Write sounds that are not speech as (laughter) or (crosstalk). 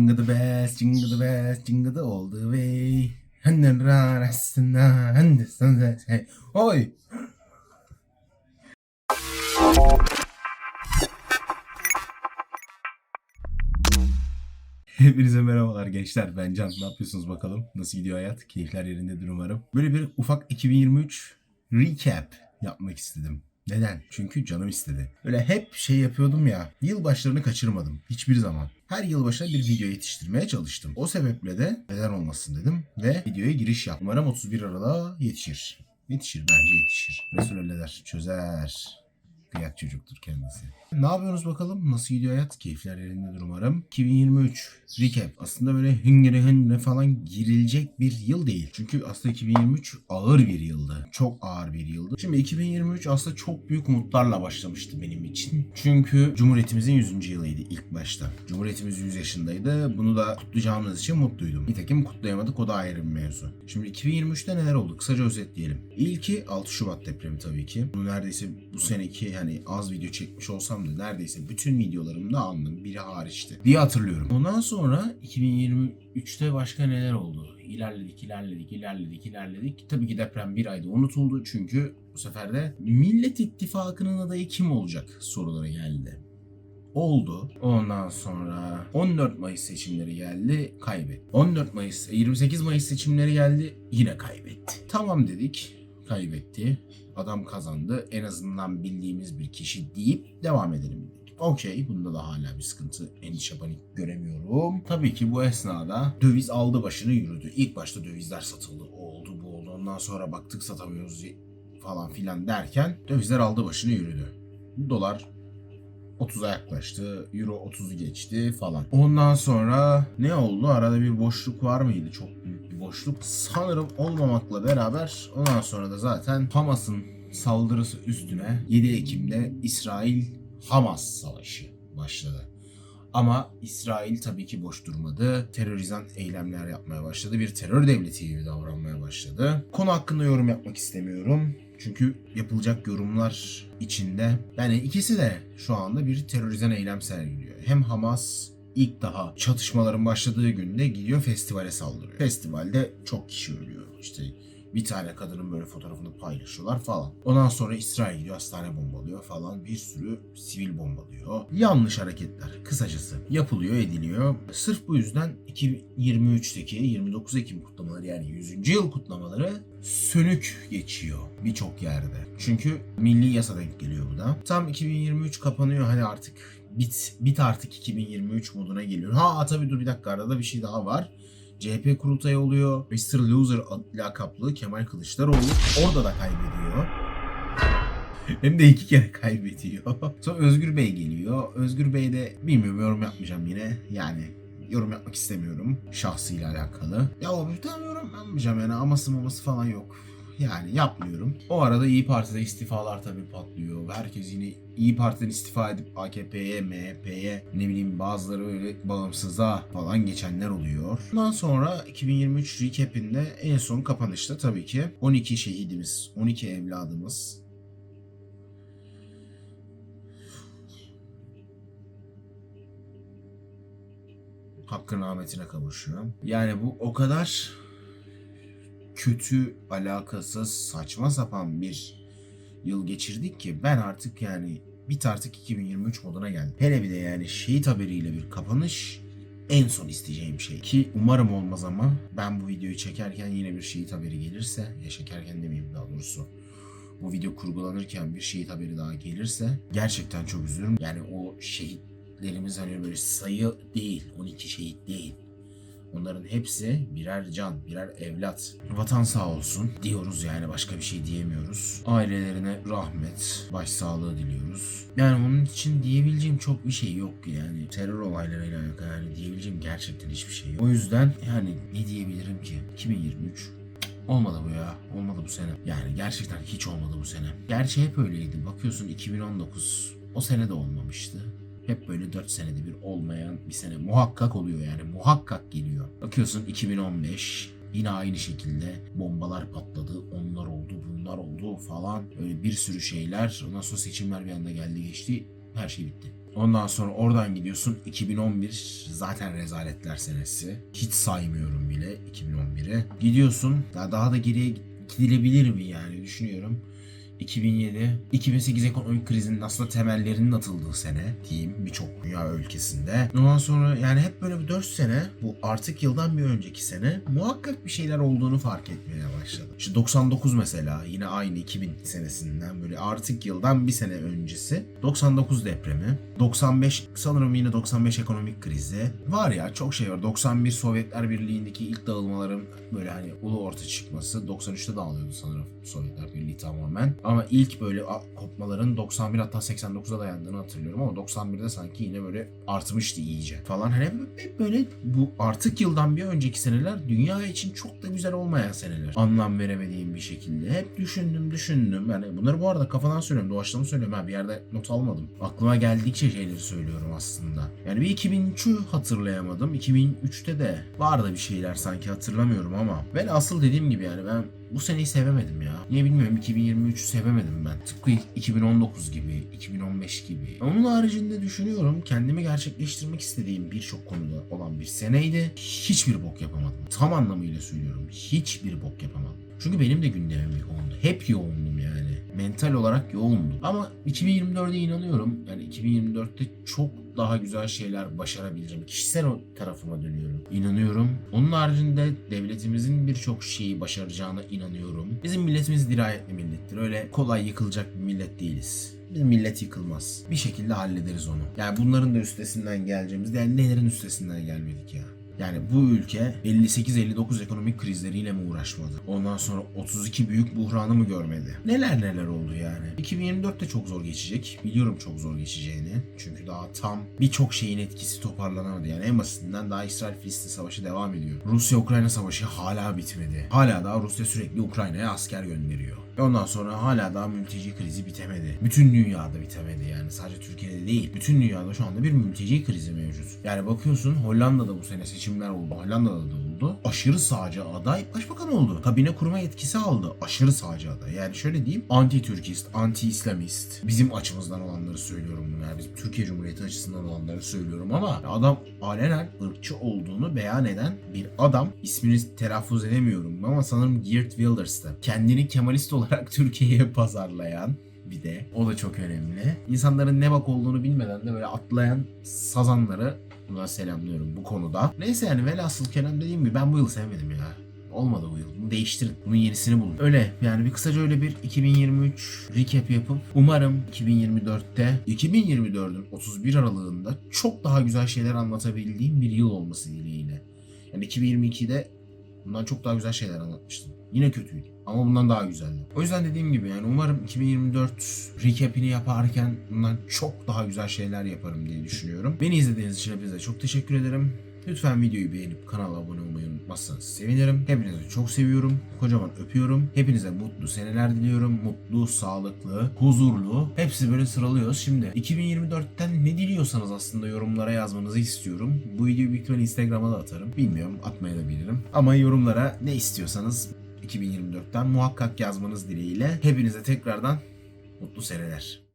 Jingle the bells, jingle the bells, jingle the all the way. Night and the sunset. Hey, oy! Hepinize merhabalar gençler. Ben Can. Ne yapıyorsunuz bakalım? Nasıl gidiyor hayat? Keyifler yerindedir umarım. Böyle bir ufak 2023 recap yapmak istedim. Neden? Çünkü canım istedi. Öyle hep şey yapıyordum ya. Yılbaşlarını kaçırmadım. Hiçbir zaman. Her yılbaşına bir video yetiştirmeye çalıştım. O sebeple de neden olmasın dedim. Ve videoya giriş yap. Umarım 31 Aralık'a yetişir. Yetişir bence yetişir. Resul halleder. Çözer. Kıyak çocuktur kendisi. Ne yapıyorsunuz bakalım? Nasıl gidiyor hayat? Keyifler yerindedir umarım. 2023 recap. Aslında böyle hüngere hüngere falan girilecek bir yıl değil. Çünkü aslında 2023 ağır bir yıldı. Çok ağır bir yıldı. Şimdi 2023 aslında çok büyük umutlarla başlamıştı benim için. Çünkü Cumhuriyetimizin 100. yılıydı ilk başta. Cumhuriyetimiz 100 yaşındaydı. Bunu da kutlayacağımız için mutluydum. Nitekim kutlayamadık o da ayrı bir mevzu. Şimdi 2023'te neler oldu? Kısaca özetleyelim. İlki 6 Şubat depremi tabii ki. Bu neredeyse bu seneki hani az video çekmiş olsam da neredeyse bütün videolarımda andım. Biri hariçti. Diye hatırlıyorum. Ondan sonra 2023'te başka neler oldu? İlerledik, ilerledik, ilerledik, ilerledik. Tabii ki deprem bir ayda unutuldu. Çünkü bu sefer de Millet İttifakı'nın adayı kim olacak soruları geldi. Oldu. Ondan sonra 14 Mayıs seçimleri geldi, kaybetti. 14 Mayıs, 28 Mayıs seçimleri geldi, yine kaybetti. Tamam dedik, kaybetti. Adam kazandı. En azından bildiğimiz bir kişi deyip devam edelim dedik. Okey. Bunda da hala bir sıkıntı, endişe, panik göremiyorum. Tabii ki bu esnada döviz aldı başını yürüdü. İlk başta dövizler satıldı. O oldu bu oldu. Ondan sonra baktık satamıyoruz falan filan derken dövizler aldı başını yürüdü. Dolar 30'a yaklaştı. Euro 30'u geçti falan. Ondan sonra ne oldu? Arada bir boşluk var mıydı? Çok büyük bir boşluk. Sanırım olmamakla beraber ondan sonra da zaten Hamas'ın saldırısı üstüne 7 Ekim'de İsrail Hamas savaşı başladı. Ama İsrail tabii ki boş durmadı. Terörizan eylemler yapmaya başladı. Bir terör devleti gibi davranmaya başladı. Konu hakkında yorum yapmak istemiyorum. Çünkü yapılacak yorumlar içinde yani ikisi de şu anda bir terörizan eylem sergiliyor. Hem Hamas ilk daha çatışmaların başladığı günde gidiyor festivale saldırıyor. Festivalde çok kişi ölüyor. İşte bir tane kadının böyle fotoğrafını paylaşıyorlar falan. Ondan sonra İsrail gidiyor hastane bombalıyor falan. Bir sürü sivil bombalıyor. Yanlış hareketler kısacası yapılıyor ediliyor. Sırf bu yüzden 2023'teki 29 Ekim kutlamaları yani 100. yıl kutlamaları sönük geçiyor birçok yerde. Çünkü milli yasa denk geliyor bu da. Tam 2023 kapanıyor hani artık bit, bit artık 2023 moduna geliyor. Ha tabii dur bir dakika arada bir şey daha var. CHP kurultayı oluyor. Mr. Loser lakaplı Kemal Kılıçdaroğlu orada da kaybediyor. Hem de iki kere kaybediyor. (laughs) Sonra Özgür Bey geliyor. Özgür Bey de bilmiyorum yorum yapmayacağım yine. Yani yorum yapmak istemiyorum şahsıyla alakalı. Ya o bir tane yorum yapmayacağım yani aması maması falan yok. Yani yapmıyorum. O arada İyi Parti'de istifalar tabii patlıyor. Herkes yine İyi Parti'den istifa edip AKP'ye, MHP'ye ne bileyim bazıları öyle bağımsıza falan geçenler oluyor. Ondan sonra 2023 recap'inde en son kapanışta tabii ki 12 şehidimiz, 12 evladımız hakkın rahmetine kavuşuyor. Yani bu o kadar kötü, alakasız, saçma sapan bir yıl geçirdik ki ben artık yani bit artık 2023 moduna geldim. Hele bir de yani şehit haberiyle bir kapanış en son isteyeceğim şey. Ki umarım olmaz ama ben bu videoyu çekerken yine bir şehit haberi gelirse, ya çekerken demeyeyim daha doğrusu. Bu video kurgulanırken bir şehit haberi daha gelirse gerçekten çok üzülürüm. Yani o şehitlerimiz hani böyle sayı değil, 12 şehit değil. Onların hepsi birer can, birer evlat. Vatan sağ olsun diyoruz yani başka bir şey diyemiyoruz. Ailelerine rahmet, başsağlığı diliyoruz. Yani onun için diyebileceğim çok bir şey yok yani. Terör olaylarıyla alakalı yani diyebileceğim gerçekten hiçbir şey yok. O yüzden yani ne diyebilirim ki? 2023 Olmadı bu ya. Olmadı bu sene. Yani gerçekten hiç olmadı bu sene. Gerçi hep öyleydi. Bakıyorsun 2019 o sene de olmamıştı. Hep böyle 4 senede bir olmayan bir sene muhakkak oluyor yani muhakkak geliyor. Bakıyorsun 2015 yine aynı şekilde bombalar patladı. Onlar oldu, bunlar oldu falan. Öyle bir sürü şeyler. Ondan sonra seçimler bir anda geldi geçti. Her şey bitti. Ondan sonra oradan gidiyorsun 2011 zaten rezaletler senesi. Hiç saymıyorum bile 2011'i. Gidiyorsun ya daha da geriye gidilebilir mi yani düşünüyorum. 2007, 2008 ekonomik krizinin aslında temellerinin atıldığı sene diyeyim birçok dünya ülkesinde. Ondan sonra yani hep böyle bir 4 sene bu artık yıldan bir önceki sene muhakkak bir şeyler olduğunu fark etmeye başladım. İşte 99 mesela yine aynı 2000 senesinden böyle artık yıldan bir sene öncesi 99 depremi, 95 sanırım yine 95 ekonomik krizi. Var ya çok şey var. 91 Sovyetler Birliği'ndeki ilk dağılmaların böyle hani ulu orta çıkması. 93'te dağılıyordu sanırım Sovyetler Birliği tamamen. Ama ilk böyle kopmaların 91 hatta 89'a dayandığını hatırlıyorum ama 91'de sanki yine böyle artmıştı iyice falan. Hani hep böyle bu artık yıldan bir önceki seneler dünya için çok da güzel olmayan seneler. Anlam veremediğim bir şekilde. Hep düşündüm düşündüm. Yani bunları bu arada kafadan söylüyorum. Doğaçlama söylüyorum. Ha bir yerde not almadım. Aklıma geldikçe şeyleri söylüyorum aslında. Yani bir 2003'ü hatırlayamadım. 2003'te de vardı bir şeyler sanki hatırlamıyorum ama. Ben asıl dediğim gibi yani ben bu seneyi sevemedim ya. Niye bilmiyorum 2023'ü sevemedim ben. Tıpkı 2019 gibi, 2015 gibi. Onun haricinde düşünüyorum kendimi gerçekleştirmek istediğim birçok konuda olan bir seneydi. Hiçbir bok yapamadım. Tam anlamıyla söylüyorum. Hiçbir bok yapamadım. Çünkü benim de gündemim yoğundu. Hep yani. Mental olarak yoğundum. Ama 2024'e inanıyorum. Yani 2024'te çok daha güzel şeyler başarabileceğim. Kişisel o tarafıma dönüyorum. İnanıyorum. Onun haricinde devletimizin birçok şeyi başaracağına inanıyorum. Bizim milletimiz dirayetli millettir. Öyle kolay yıkılacak bir millet değiliz. Bizim millet yıkılmaz. Bir şekilde hallederiz onu. Yani bunların da üstesinden geleceğimiz, yani nelerin üstesinden gelmedik ya. Yani bu ülke 58-59 ekonomik krizleriyle mi uğraşmadı? Ondan sonra 32 büyük buhranı mı görmedi? Neler neler oldu yani? 2024 de çok zor geçecek. Biliyorum çok zor geçeceğini. Çünkü daha tam birçok şeyin etkisi toparlanamadı. Yani en basitinden daha İsrail-Filistin savaşı devam ediyor. Rusya-Ukrayna savaşı hala bitmedi. Hala daha Rusya sürekli Ukrayna'ya asker gönderiyor. Ondan sonra hala daha mülteci krizi bitemedi. Bütün dünyada bitemedi yani. Sadece Türkiye'de değil. Bütün dünyada şu anda bir mülteci krizi mevcut. Yani bakıyorsun Hollanda'da bu sene seçimler oldu. Hollanda'da da oldu. Aşırı sağcı aday başbakan oldu. Kabine kurma yetkisi aldı. Aşırı sağcı aday. Yani şöyle diyeyim. Anti-Türkist, anti-İslamist. Bizim açımızdan olanları söylüyorum bunu. Yani bizim Türkiye Cumhuriyeti açısından olanları söylüyorum ama adam alenen ırkçı olduğunu beyan eden bir adam. İsmini telaffuz edemiyorum ama sanırım Geert Wilders'tı. Kendini Kemalist olarak (laughs) Türkiye'ye pazarlayan bir de. O da çok önemli. İnsanların ne bak olduğunu bilmeden de böyle atlayan sazanları Buradan selamlıyorum bu konuda. Neyse yani velhasıl kelam dediğim gibi ben bu yıl sevmedim ya. Olmadı bu yıl. Bunu değiştirin. Bunun yenisini bulun. Öyle yani bir kısaca öyle bir 2023 recap yapıp umarım 2024'te 2024'ün 31 aralığında çok daha güzel şeyler anlatabildiğim bir yıl olması dileğiyle. Yani 2022'de bundan çok daha güzel şeyler anlatmıştım. Yine kötüydü ama bundan daha güzeldi. O yüzden dediğim gibi yani umarım 2024 recap'ini yaparken bundan çok daha güzel şeyler yaparım diye düşünüyorum. Beni izlediğiniz için hepinize çok teşekkür ederim. Lütfen videoyu beğenip kanala abone olmayı unutmazsanız sevinirim. Hepinizi çok seviyorum. Kocaman öpüyorum. Hepinize mutlu seneler diliyorum. Mutlu, sağlıklı, huzurlu. Hepsi böyle sıralıyoruz. Şimdi 2024'ten ne diliyorsanız aslında yorumlara yazmanızı istiyorum. Bu videoyu büyük ihtimalle Instagram'a da atarım. Bilmiyorum atmaya da bilirim. Ama yorumlara ne istiyorsanız 2024'ten muhakkak yazmanız dileğiyle. Hepinize tekrardan mutlu seneler.